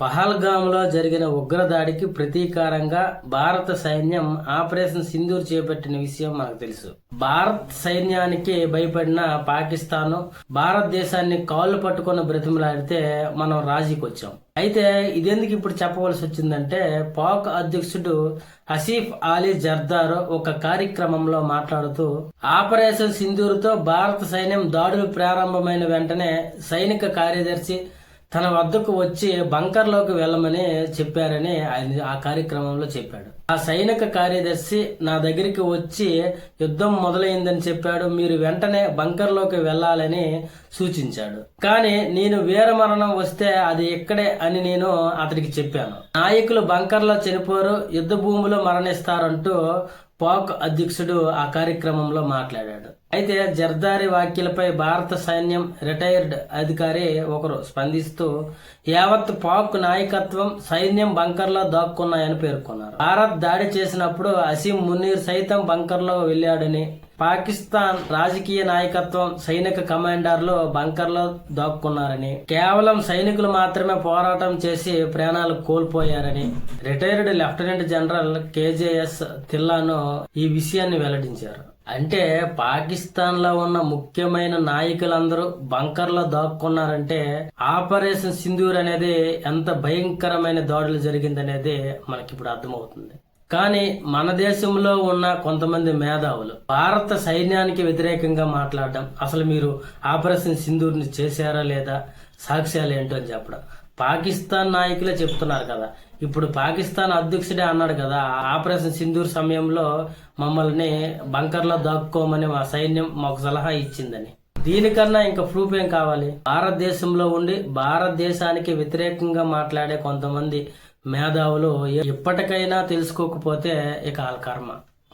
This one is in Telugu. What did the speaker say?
పహల్గామ్లో జరిగిన ఉగ్రదాడికి ప్రతీకారంగా భారత సైన్యం ఆపరేషన్ సింధూర్ చేపట్టిన విషయం మనకు తెలుసు. భారత్ సైన్యానికి భయపడిన పాకిస్తాన్ భారతదేశాన్ని కాళ్ళు పట్టుకున్న బ్రతిమలాడితే మనం రాజీకి వచ్చాం అయితే ఇదెందుకు ఇప్పుడు చెప్పవలసి వచ్చిందంటే పాక్ అధ్యక్షుడు హసీఫ్ అలీ జర్దార్ ఒక కార్యక్రమంలో మాట్లాడుతూ ఆపరేషన్ సింధూర్తో భారత సైన్యం దాడులు ప్రారంభమైన వెంటనే సైనిక కార్యదర్శి తన వద్దకు వచ్చి బంకర్లోకి వెళ్ళమని చెప్పారని ఆయన ఆ కార్యక్రమంలో చెప్పాడు. ఆ సైనిక కార్యదర్శి నా దగ్గరికి వచ్చి యుద్ధం మొదలైందని చెప్పాడు. మీరు వెంటనే బంకర్లోకి వెళ్ళాలని సూచించాడు. కానీ నేను వీరమరణం వస్తే అది ఇక్కడే అని నేను అతడికి చెప్పాను. నాయకులు బంకర్లో చనిపోరు యుద్ధ భూమిలో మరణిస్తారంటూ పాక్ అధ్యక్షుడు ఆ కార్యక్రమంలో మాట్లాడాడు. అయితే జర్దారి వ్యాఖ్యలపై భారత సైన్యం రిటైర్డ్ అధికారి ఒకరు స్పందిస్తూ యావత్ పాక్ నాయకత్వం సైన్యం బంకర్లో దాక్కున్నాయని పేర్కొన్నారు. భారత్ దాడి చేసినప్పుడు అసీం మునీర్ సైతం బంకర్లో వెళ్ళాడని పాకిస్తాన్ రాజకీయ నాయకత్వం సైనిక కమాండర్లు బంకర్లో దాక్కున్నారని కేవలం సైనికులు మాత్రమే పోరాటం చేసి ప్రాణాలు కోల్పోయారని రిటైర్డ్ లెఫ్టినెంట్ జనరల్ కేజేఎస్ తిల్లాను ఈ విషయాన్ని వెల్లడించారు. అంటే పాకిస్తాన్లో ఉన్న ముఖ్యమైన నాయకులందరూ బంకర్లో దాక్కున్నారంటే ఆపరేషన్ సింధూర్ అనేది ఎంత భయంకరమైన దాడులు జరిగిందనేది మనకిప్పుడు అర్థమవుతుంది. కానీ మన దేశంలో ఉన్న కొంతమంది మేధావులు భారత సైన్యానికి వ్యతిరేకంగా మాట్లాడడం అసలు మీరు ఆపరేషన్ సింధూర్ని చేశారా లేదా సాక్ష్యాలు ఏంటో అని చెప్పడం. పాకిస్తాన్ నాయకులే చెప్తున్నారు కదా. ఇప్పుడు పాకిస్తాన్ అధ్యక్షుడే అన్నాడు కదా ఆపరేషన్ సింధూర్ సమయంలో మమ్మల్ని బంకర్లో దాక్కోమని మా సైన్యం మాకు సలహా ఇచ్చిందని. దీనికన్నా ఇంకా ప్రూఫ్ ఏం కావాలి? భారతదేశంలో ఉండి భారతదేశానికి వ్యతిరేకంగా మాట్లాడే కొంతమంది మేధావులు ఎప్పటికైనా తెలుసుకోకపోతే ఇక వాళ్ళ కర్మ.